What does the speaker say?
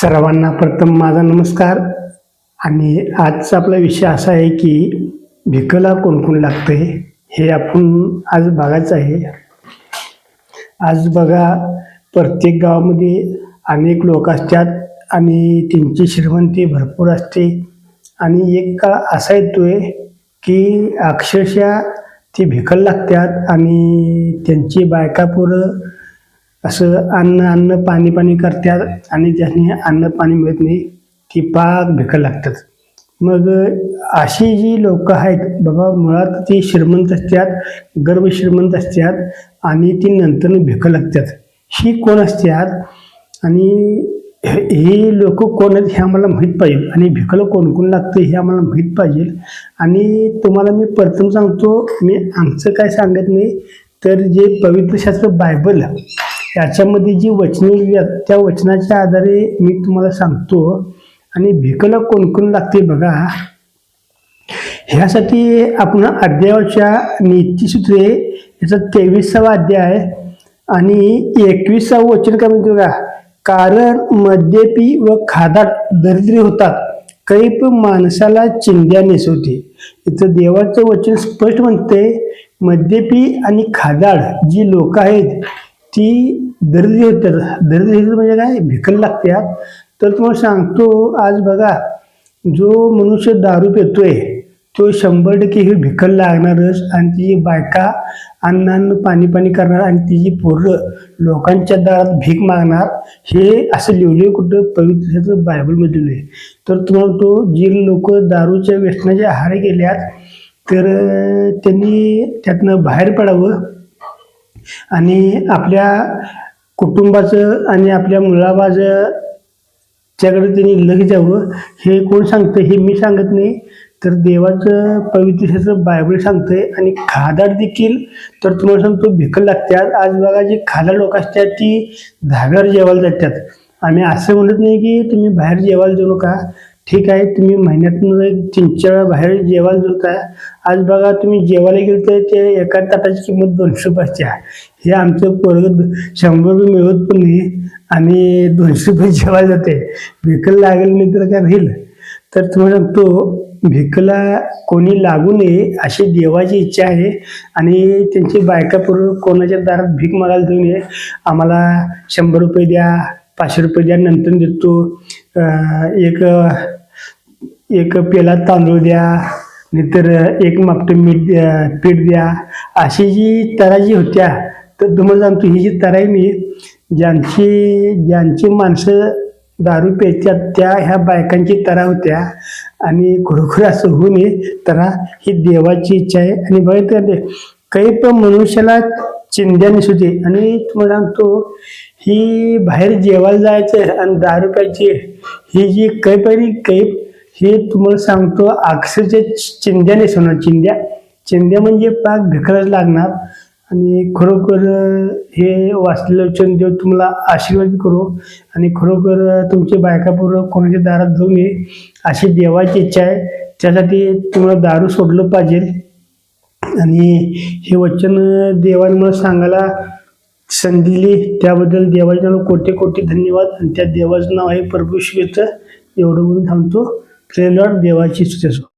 सर्वांना प्रथम माझा नमस्कार. आणि आजचा आपला विषय असा आहे की भिकला कोण कोण लागते हे आपण आज बघायचं आहे. आज बघा प्रत्येक गावामध्ये अनेक लोक असतात आणि त्यांची श्रीमंती भरपूर असते. आणि एक काळ असा येतोय की अक्षरशः ते भिकल लागतात आणि त्यांची बायका पोरं असं अन्न अन्न पाणी पाणी करतात आणि ज्यांनी अन्न पाणी मिळत नाही ती पाक भिकं लागतात. मग अशी जी लोक आहेत बाबा मुळात ती श्रीमंत असतात गर्भ श्रीमंत असतात आणि ती नंतर भिकं लागतात. ही कोण असतात? आणि हे- ही लोक कोण आहेत हे आम्हाला माहीत पाहिजे. आणि भिकलं कोण कोण लागतं हे आम्हाला माहीत पाहिजे. आणि तुम्हाला मी प्रथम सांगतो मी आमचं काय सांगत नाही तर जे पवित्र शास्त्र बायबल याच्यामध्ये जी वचने लिहिली आहेत, त्या वचनाच्या आधारे मी तुम्हाला सांगतो. आणि भिकला कोण कोण लागते बघा. ह्यासाठी आपण अध्यायाच्या नीतीसूत्रे याचा तेवीसावा अध्याय आणि एकविसावं वचन काय म्हणतो का कारण मद्यपी व खादाट दरिद्री होतात. कैप माणसाला चिंध्या नेसवते. इथं देवाचं वचन स्पष्ट म्हणते मद्यपी आणि खादाड जी लोक आहेत ती दरिद्री होतात दरिद्री होतात म्हणजे काय? भिकल लागतात तर तुम्हाला सांगतो आज बघा जो मनुष्य दारू पितोय तो शंभर टक्के हे भिकल लागणारच आणि तिची बायका अन्न अन्न पाणी पाणी करणार आणि तिची पोरं लोकांच्या दारात भीक मागणार हे असं लिहिलं कुठं? पवित्र बायबलमध्ये लिहिलंय तर तुम्हाला तो जे लोक दारूच्या व्यसनाच्या आहारी गेल्यात तर त्यांनी त्यातनं बाहेर पडावं. आणि आपल्या कुटुंबाचं आणि आपल्या मुलाबाचं त्याकडे त्यांनी लग द्यावं हे कोण सांगतं हे मी सांगत नाही. तर देवाचं पवित्र बायबल सांगतंय आणि खादाड देखील. तर तुम्हाला सांगतो भिकल लागतात आज बघा जी खादाड लोक असतात ती धाब्यावर जेवायला जातात. आम्ही असं म्हणत नाही की तुम्ही बाहेर जेवायला जाऊ नका. ठीक आहे तुम्ही महिन्यातून एक तीन चार वेळा बाहेर जेवायला जाता आज बघा तुम्ही जेवायला गेलं तर ते एका ताटाची किंमत दोनशे रुपयाची आहे. हे आमचं पोरग शंभर रुपये मिळवत पण नाही आणि दोनशे रुपये जेवायला जाते. भिकल लागेल नाही तर काय राहील? तर तुम्हाला सांगतो भिकला कोणी लागू नये अशी देवाची इच्छा आहे आणि त्यांची बायका पूर्व कोणाच्या दारात भीक मागायला देऊ नये. आम्हाला शंभर रुपये द्या पाचशे रुपये द्या नंतर देतो. एक एक पेला तांदूळ द्या नाहीतर एक मापटं मीठ द्या पीठ द्या. अशी जी तरा जी होत्या तर तुम्हाला सांगतो ही जी तराई मी ज्यांची ज्यांची माणसं दारू प्यायच्यात त्या ह्या बायकांची तरा होत्या. आणि खरोखर असं होऊ नये तरा ही देवाची इच्छा आहे. आणि बघितलं काही पण मनुष्याला चिंध्या निसुते आणि तुम्हाला सांगतो ही बाहेर जेवायला जायचं आणि दारू प्यायची ही जी काही आहे कैप हे तुम्हाला सांगतो अक्षरचे चिंध्या नेसवणार चिंध्या. चिंध्या म्हणजे पाक भिकलाच लागणार. आणि खरोखर हे वाचलेलं वचन देव तुम्हाला आशीर्वाद करू. आणि खरोखर तुमचे बायकापूर कोणाच्या दारात जाऊ नये अशी देवाची इच्छा आहे. त्यासाठी तुम्हाला दारू सोडलं पाहिजे. आणि हे वचन देवाने मला सांगायला संधी दिली. त्याबद्दल देवाच्या नाव कोटी कोटी धन्यवाद. आणि त्या देवाचं नाव आहे प्रभू श्वेत एवढं म्हणून थांबतो. प्रेलॉड देवाची सुचेसो